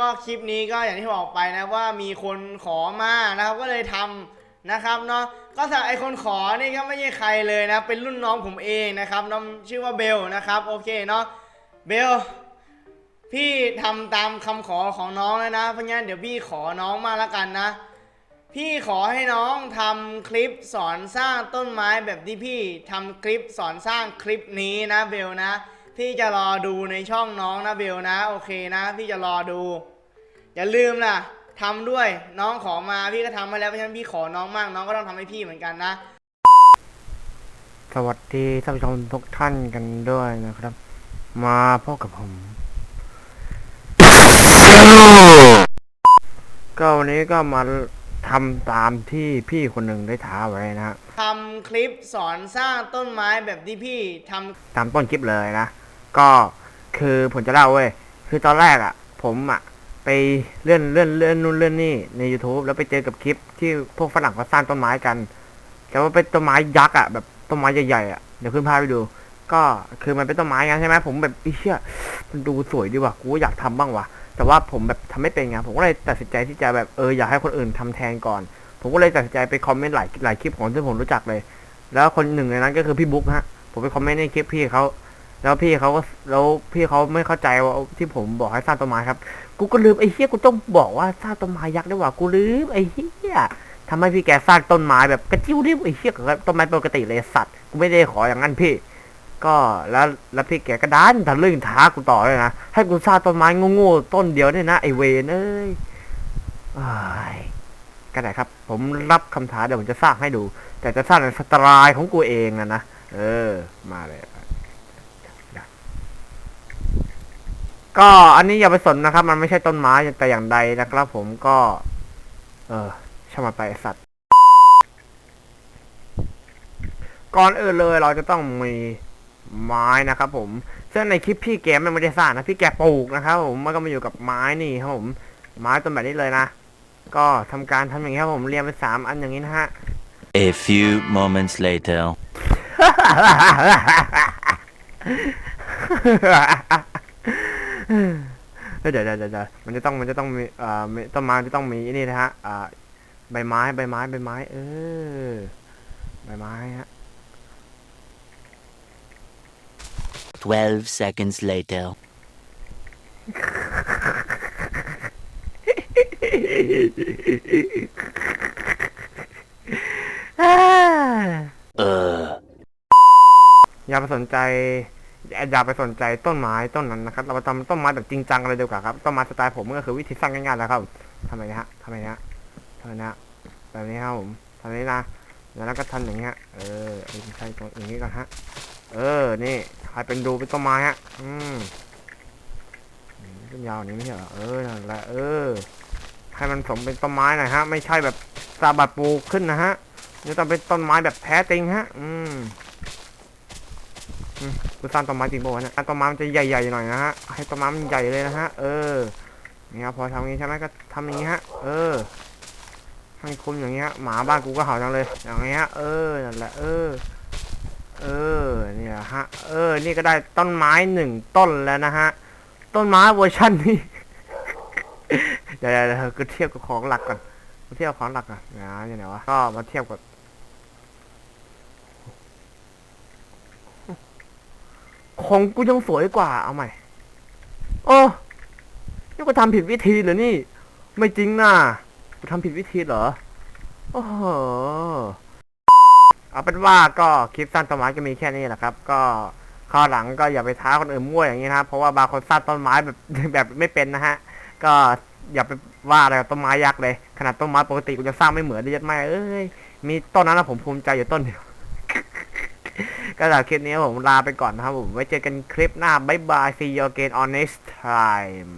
ก็คลิปนี้ก็อย่างที่บอกไปนะว่ามีคนขอมานะครับก็เลยทำนะครับเนาะก็สำหรับไอคนขอนี่ก็ไม่ใช่ใครเลยนะเป็นรุ่นน้องผมเองนะครับน้องชื่อว่าเบลนะครับโอเคเนาะเบลพี่ทำตามคำขอของน้องแล้วนะเพราะงั้นเดี๋ยวพี่ขอน้องมาล้วกันนะ พี่ขอให้น้องทำคลิปสอนสร้างต้นไม้แบบที่พี่ทำคลิปสอนสร้างคลิปนี้นะเบลนะ พี่จะรอดูในช่องน้องนะเบลนะ โอเคนะ พี่จะรอดู อย่าลืมล่ะทำด้วยน้องขอมาพี่ก็ทำมาแล้วเพราะฉะนั้นพี่ขอน้องมากน้องก็ต้องทำให้พี่เหมือนกันนะ สวัสดีท่านผู้ชมทุกท่านกันด้วยนะครับ มาพบกับผม ก็วันนี้ก็มาทำตามที่พี่คนหนึ่งได้ท้าไว้นะฮะทำคลิปสอนสร้างต้นไม้แบบที่พี่ทำ ตามต้นคลิปเลยนะ ก็คือผมจะเล่าเว้ยคือตอนแรกอะ่ะ ผมอะ่ะ ไปเลื่อนเลื่อนเลื่อนนู่นเลื่อนนี่ใน YouTube แล้วไปเจอกับคลิปที่พวกฝรั่งเขาสร้างต้นไม้กัน แต่ว่าเป็นต้นไม้ยักษ์อะ่ะแบบต้นไม้ใหญ่ๆอะ่ะเดี๋ยวขึ้นภาพไปดู ก็คือมันเป็นต้นไม้งั้นใช่ไหมผมแบบไอ้เชี่ยมันดูสวยดีว่ะกูอยากทำบ้างว่ะแต่ว่าผมแบบทำไม่เป็นไงผมก็เลยตัดสินใจที่จะแบบเอออยากให้คนอื่นทำแทนก่อน ผมก็เลยตัดสินใจไปคอมเมนต์หลายหลายคลิปของที่ผมรู้จักเลย แล้วคนหนึ่งในนั้นก็คือพี่บุ๊กฮะผมไปคอมเมนต์ในคลิปพี่เขา แล้วพี่เขาก็แล้วพี่เขาไม่เข้าใจว่าที่ผมบอกให้สร้างต้นไม้ครับ กูก็ลืมไอ้เหี้ยกูต้องบอกว่าสร้างต้นไม้ยักษ์ด้วยว่ะกูลืมไอ้เหี้ยทำให้พี่แกสร้างต้นไม้แบบกระจิ้วริ้วไอ้เหี้ยกับต้นไม้ปกติเลยสัตว์กูไม่ได้ขออย่างนั้นพี่ ก็แล้วแล้วพี่แกก็ดันทะลึ่งท้ากูต่อเลยนะให้กูสร้างต้นไม้โง่ๆต้นเดียวเนี่ยนะไอเวนเอ้ยอ้ายก็ได้ครับ ผมรับคำท้าเดี๋ยวผมจะสร้างให้ดู แต่จะสร้างในสไตล์ของกูเองนะนะเออ มาเลย ก็อันนี้อย่าไปสนนะครับ มันไม่ใช่ต้นไม้แต่อย่างใดนะครับ ผมก็ เออช่างมาไปไอ้สัตว์ ก่อนอื่นเลยเราจะต้องมีไม้นะครับ ผมซึ่งในคลิปพี่แกไม่ได้สร้างนะพี่แกปลูกนะครับ ผมมันก็มาอยู่กับไม้นี่ครับผมไม้ต้นแบบนี้เลยนะก็ทำการทำอย่างนี้ครับผมเรียงเป็นสามอันอย่างนี้นะฮะ A few moments later. เฮ้ยเดี๋ยวเดี๋ยวเดี๋ยวเดี๋ยวมันจะต้องมันจะต้องมีเอ่อมีต้นไม้จะต้องมีไอ้นี่นะฮะ อ่า ใบไม้ใบไม้ใบไม้ เออ ใบไม้ฮะ Twelve seconds later. เอออย่าไปสนใจ อย่าไปสนใจต้นไม้ต้นนั้นนะครับ เรามาทำต้นไม้แบบจริงจังกันเลยดีกว่าครับ ต้นไม้สไตล์ผมก็คือวิธีสร้างง่ายๆแล้วครับทำไมนะฮะทำไมนะฮะทำไมนะฮะแบบนี้ครับผมทำนี้นะแล้วก็ทำอย่างเงี้ย เออไอ้ใช่ตรงอย่างนี้ก่อนฮะ เออ นี่ให้เป็นดูเป็นต้นไม้ฮะ อืมต้นยาวนี้ไม่ใช่เหรอ เออนั่นแหละ เออ ให้มันสมเป็นต้นไม้หน่อยฮะ ไม่ใช่แบบซาบัดปลูกขึ้นนะฮะนี่ต้องเป็นต้นไม้แบบแท้จริงฮะ อืม อืมกูสร้างต้นไม้จริงป่าวะเนี่ยอะต้นไม้มันจะใหญ่ๆหน่อยนะฮะ ให้ต้นไม้มันใหญ่เลยนะฮะ เออนี่ครับพอทำงี้ใช่ไหมก็ทำอย่างนี้ฮะ เออให้คุมอย่างนี้ฮะหมาบ้านกูก็เห่าจังเลย อย่างนี้ฮะเออ นั่นแหละ เออ เออ เนี่ยฮะ เออ นี่ก็ได้ต้นไม้หนึ่งต้นแล้วนะฮะ ต้นไม้เวอร์ชันนี้ เดี๋ยวเดี๋ยวเดี๋ยวก็เทียบกับของหลักก่อนเทียบกับของหลักก่อนนะอย่างไหนวะ ก็มาเทียบกับ ของกูยังสวยกว่าเอาใหม่โอ้นี่กูทำผิดวิธีเหรอนี่ ไม่จริงนะกูทำผิดวิธีเหรอโอ้โหเอาเป็นว่าก็คลิปสั้นต้นไม้ก็มีแค่นี้แหละครับ ก็คราวหลังก็อย่าไปท้าคนอื่นมั่วอย่างนี้นะเพราะว่าบางคนสร้างต้นไม้แบบแบบไม่เป็นนะฮะ ก็อย่าไปว่าอะไรกับต้นไม้ยักษ์เลย ขนาดต้นไม้ปกติกูจะสร้างไม่เหมือนดิยัดไม่เอ้ยมีต้นนั้นนะผมภูมิใจอยู่ต้นเดียว ก็สำหรับคลิปนี้ผมลาไปก่อนนะครับผม ไว้เจอกันคลิปหน้า บ๊ายบาย see you again on next time